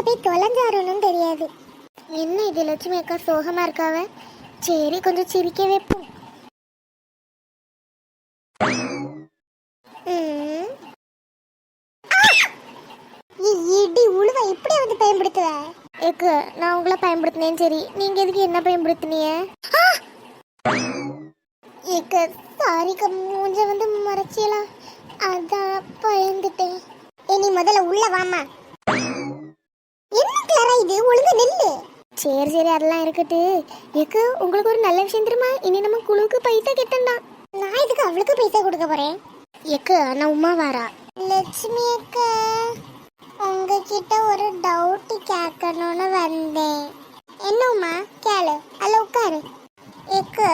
எங்க போய் தொலைஞ்சாருன்னு தெரியாது. என்ன இது லட்சுமி அக்கா சோகமா இருக்காவ? சரி கொஞ்சம் சிரிக்க வைப்போம். இடி உழுவ இப்படி வந்து பயன்படுத்துவ? ஏக்கு நான் உங்களை பயன்படுத்தினேன் சரி. நீங்க எதுக்கு என்ன பயன்படுத்தினீங்க? ஏக்க சாரிக்க மூஞ்ச வந்து மறைச்சியலாம் அதான் பயந்துட்டேன். நீ முதல்ல உள்ள வாமா கிளாரா இது நில்லு. சரி சரி அதெல்லாம் இருக்கட்டு. எக்கு உங்களுக்கு ஒரு நல்ல விஷயம் தெரியுமா? இனி நம்ம குழுவுக்கு பைசா கெட்டண்டாம் நான் இதுக்கு அவளுக்கு பைசா கொடுக்க போறேன்? எக்கு நான் உமா வாரா. லட்சுமி அக்கா உங்ககிட்ட ஒரு டவுட் கேட்கணும்னு வந்தேன். என்ன உமா? கேளு. அல்ல உட்காரு. ஏக்கு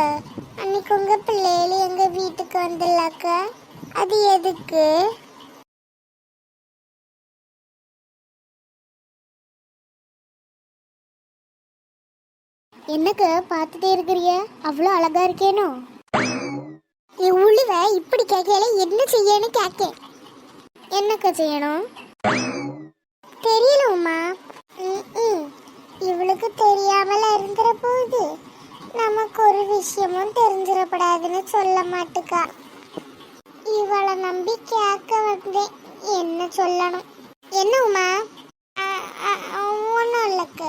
அன்னைக்கு உங்க பிள்ளைகள் எங்க வீட்டுக்கு வந்துடலாக்க அது எதுக்கு? என்னக்கு பார்த்துட்டே இருக்கிறிய? அவ்வளோ அழகா இருக்கேனோ? உழுவ இப்படி கேட்கல என்ன செய்யணும் கேட்கேன். என்னக்க செய்யணும்? தெரியல உமா. ம்ம். இவளுக்கு தெரியாமல இருந்துற போகுது நமக்கு ஒரு விஷயமும் தெரிஞ்சிடப்படாதுன்னு சொல்ல மாட்டுக்கா. இவளை நம்பி கேட்க வந்தேன். என்ன சொல்லணும்? என்ன உமா ஒன்றும் இல்லக்கு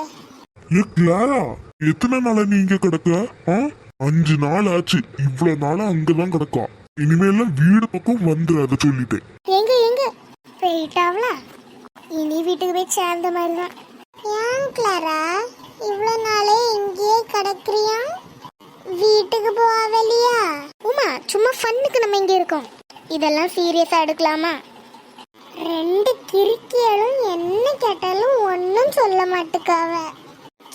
ஏ கிளாரா எத்தனை நாளா நீ இங்க கிடக்க? ஆ? அஞ்சு நாள் ஆச்சு. இவ்வளவு நாளா அங்கதான் கிடக்கா. இனிமேல வீடு பக்கம் வந்துடாத சொல்லிட்டேன். எங்க எங்க? போயிட்டாவளா? இனி வீட்டுக்கு போய் சேர்ந்த மாதிரி தான் ஏன் கிளாரா? இவ்வளோ நாளே இங்கேயே கிடக்குறியா? வீட்டுக்கு போகலையா உமா சும்மா ஃபன்னுக்கு நம்ம இங்கே இருக்கோம். இதெல்லாம் சீரியஸாக எடுக்கலாமா? ரெண்டு கிறுக்கியலும் என்ன கேட்டாலும் ஒன்றும் சொல்ல மாட்டுக்காவ.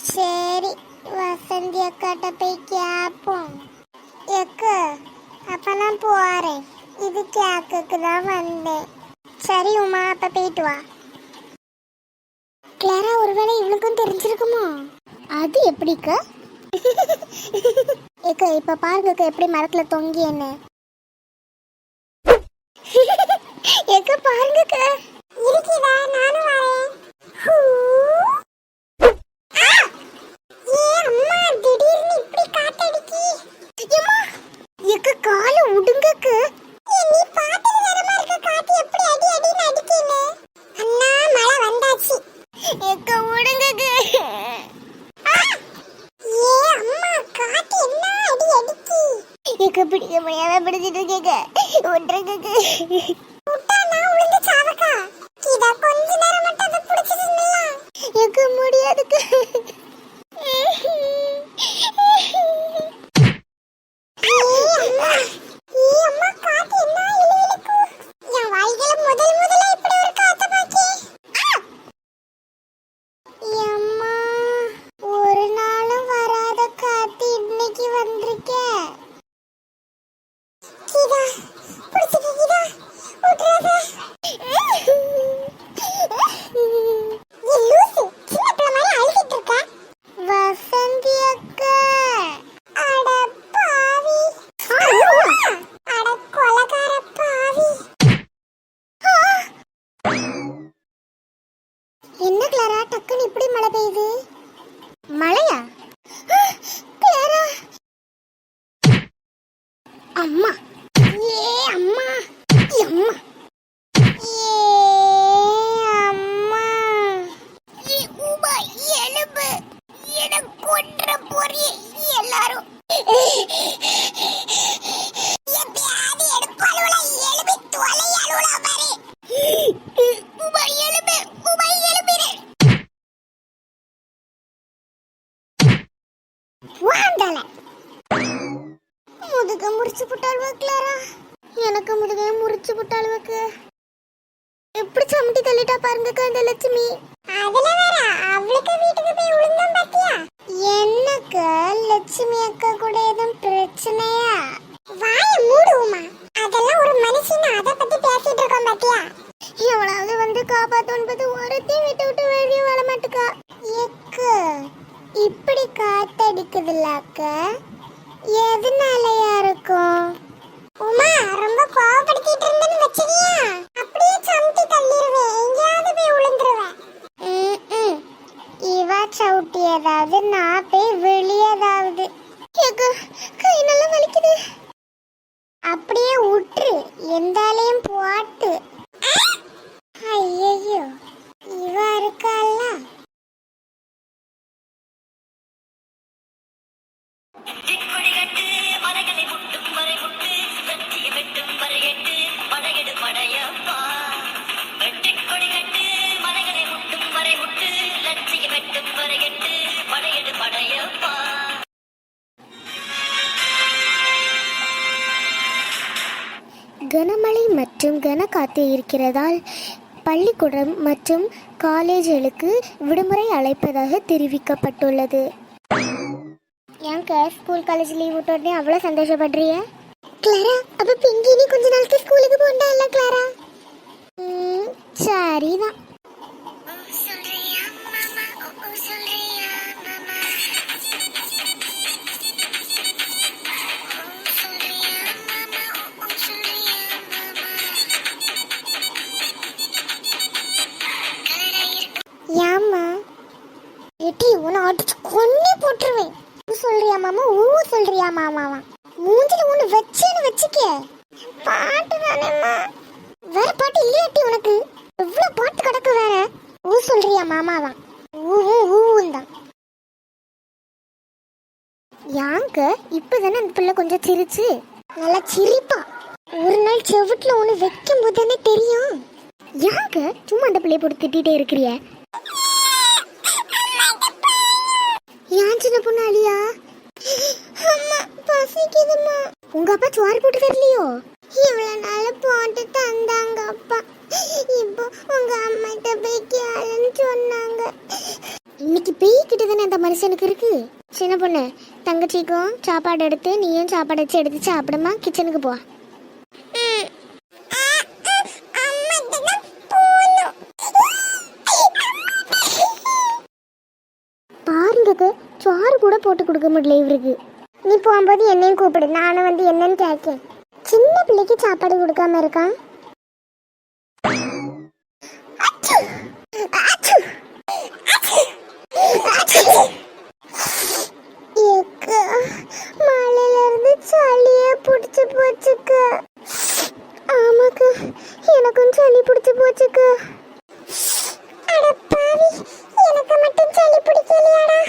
சரி வசந்தி அக்காட்ட போய் கேட்போம் எக்கு அப்போ நான் போகிறேன் இது கேக்குக்கு தான் வந்தேன். சரி உமா அப்போ போயிட்டு வா. கிளாரா ஒருவேளை இவனுக்கும் தெரிஞ்சிருக்குமோ? அது எப்படிக்கா? ஏக்கா இப்ப பாருங்கக்கா எப்படி மரத்துல தொங்கி என்ன ஏக்கா பாருங்கக்கா இருக்குதா நானும் வரேன். முடியாம பிடிச்சிட்டு இருக்கேங்க விட்டா நான் உளுந்து சாவக்கா இதா கொஞ்ச நேரம் மட்டும் அதை பிடிச்சிட்டு எக்க முடியாதுக்கு ஒரு நாளும் வராத காத்து இன்னைக்கு வந்திருக்கே கீதா பிடிச்சிக்க கீதா விட்டுறாத நீ லூசு சின்ன பிள்ளை மாதிரி அழுதுட்டு இருக்க வசந்தி அக்கா அட பாவி அட கொலகார பாவி என்ன கிளாரா டக்குன்னு இப்படி மழை பெய்யுது மழையா கிளாரா அம்மா ஏ அம்மா அம்மா ஏ அம்மா ஏ உமா எலும்பு என கொன்ற போறிய எல்லாரும் எப்பயாவது எடுப்பாளுவல எலும்பி தொலை அலுவல பாரு உமா எலும்பு உமா எலும்பிரு வாண்டல முதுக முறிச்சு புட்டாள்வா கிளாரா எனக்கு முதுக முறிச்சு புட்டாள்வாக்கு எப்படி சமட்டி தள்ளிட்டா பாருங்கக்கா இந்த லட்சுமி அதுல வேற அவளுக்கு வீட்டுக்கு போய் விழுந்தோம் பாத்தியா? என்னக்கு லட்சுமி அக்கா கூட எதுவும் பிரச்சனையா? கனகாத்து இருக்கிறதால் பள்ளிக்கூடம் மற்றும் காலேஜுகளுக்கு விடுமுறை அழைப்பதாக தெரிவிக்கப்பட்டுள்ளது. ஏங்க ஸ்கூல் காலேஜ் லீவ் விட்ட உடனே அவ்வளோ சந்தோஷப்படுறிய? கிளாரா அப்ப பிங்கி நீ கொஞ்ச நாளைக்கு ஸ்கூலுக்கு போண்டா இல்ல கிளாரா? சரிதான். மூஞ்சில ஒண்ணு வச்சேன்னு வச்சுக்க. பாட்டு தானேம்மா வேற பாட்டு இல்லையாட்டி உனக்கு? எவ்வளவு பாட்டு கிடக்கு வேற. ஊ சொல்றியா மாமாவா? ஊவும் ஊவும் தான். யாங்க இப்பதானே அந்த பிள்ளை கொஞ்சம் சிரிச்சு? நல்லா சிரிப்பா. ஒரு நாள் செவுட்டுல ஒண்ணு வைக்கும் போது தானே தெரியும். யாங்க சும்மா அந்த பிள்ளைய போட்டு திட்டிகிட்டே இருக்கிறிய? ஏன் சின்ன பொண்ணு அழியா? அம்மா பசிக்குதும்மா. உங்க அப்பா சோறு போட்டு தரலையோ? இவ்வளவு நாள் போட்டு தந்தாங்க அப்பா. இப்போ உங்க அம்மாட்ட போய் கேளுன்னு சொன்னாங்க. இன்னைக்கு பேய்கிட்ட தானே அந்த மனுஷனுக்கு இருக்கு? சின்ன பொண்ணு தங்கச்சிக்கும் சாப்பாடு எடுத்து நீயும் சாப்பாடு வச்சு எடுத்து சாப்பிடுமா? கிச்சனுக்கு போ. பாருங்க சோறு கூட போட்டு கொடுக்க முடியல இவருக்கு. நீ போகும்போது என்னையும் கூப்பிடு. நானும் வந்து என்னன்னு கேட்கேன். சின்ன பிள்ளைக்கு சாப்பாடு கொடுக்காம இருக்கான்? ஆமாக்கா எனக்கும் சளி பிடிச்சு போச்சுக்கு. அட பாவி எனக்கு மட்டும் சளி பிடிக்கலையாடா?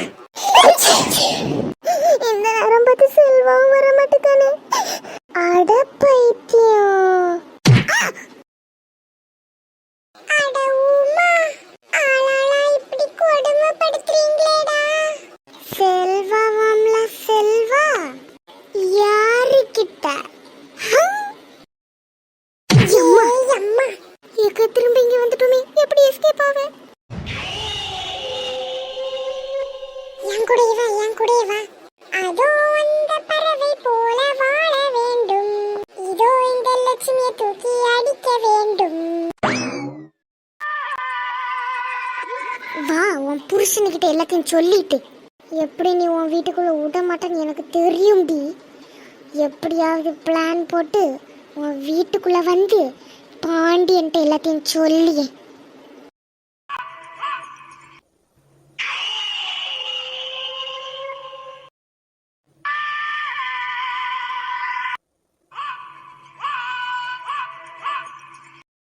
லட்சுமியை தூக்கி அடிக்க வேண்டும். வா உன் புருஷனுக்கிட்ட எல்லாத்தையும் சொல்லிட்டு. எப்படி நீ உன் வீட்டுக்குள்ள விட மாட்டேன்னு எனக்கு தெரியும்டி. எப்படியாவது பிளான் போட்டு உன் வீட்டுக்குள்ள வந்து பாண்டியன்ட்ட எல்லாத்தையும் சொல்லி